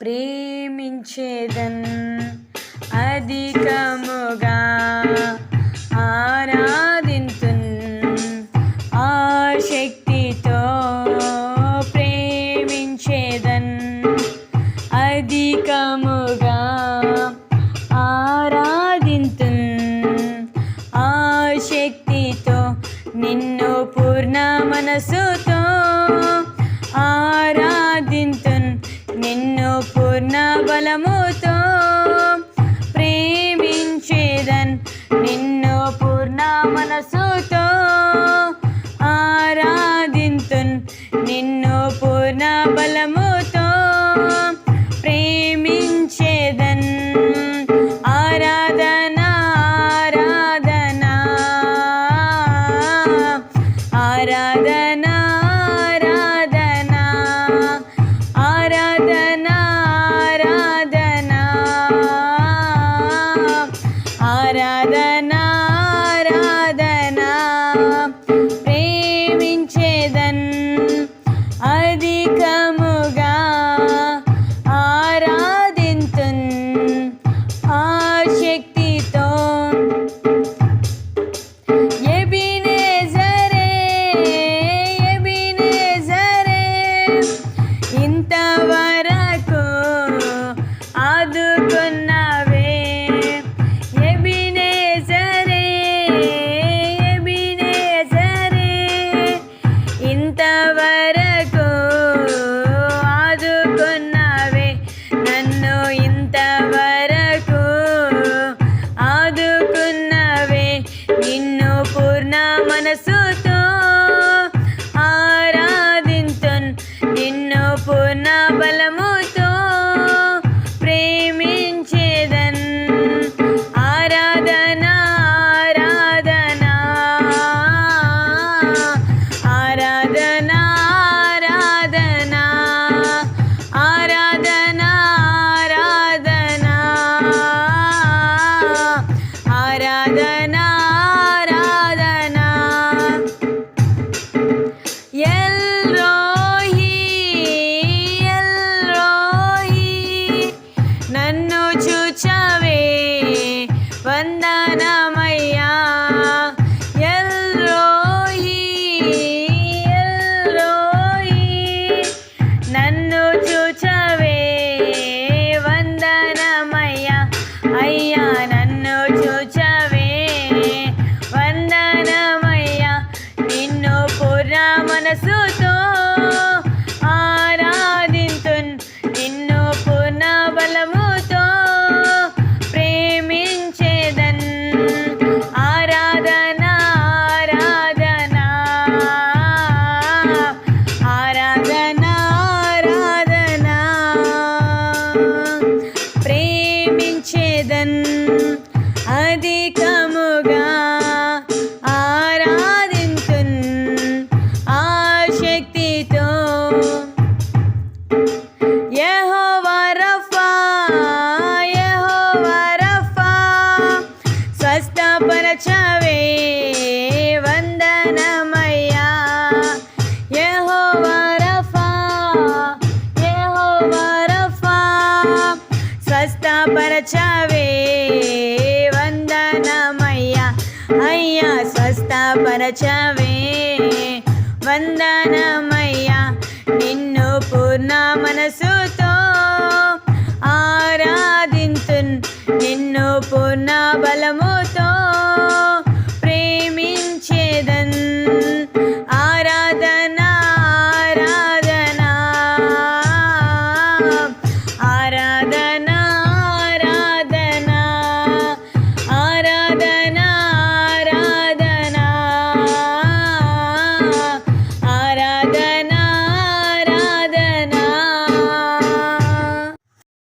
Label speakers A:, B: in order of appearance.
A: ప్రేమించేదన్ అధికముగా ఆరాధింతున్ ఆ శక్తితో ప్రేమించేదన్ అధికముగా ఆరాధింతున్ ఆ శక్తితో నిన్ను పూర్ణ మనసుతో ఆరాధింతు know अपना बल chu chu chu పరచవే వందనమయ్యా. అయ్యా స్వస్థపరచవే వందనమయ్యా. నిన్ను పూర్ణ మనసుతో ఆరాధించు నిన్ను పూర్ణ బలముతో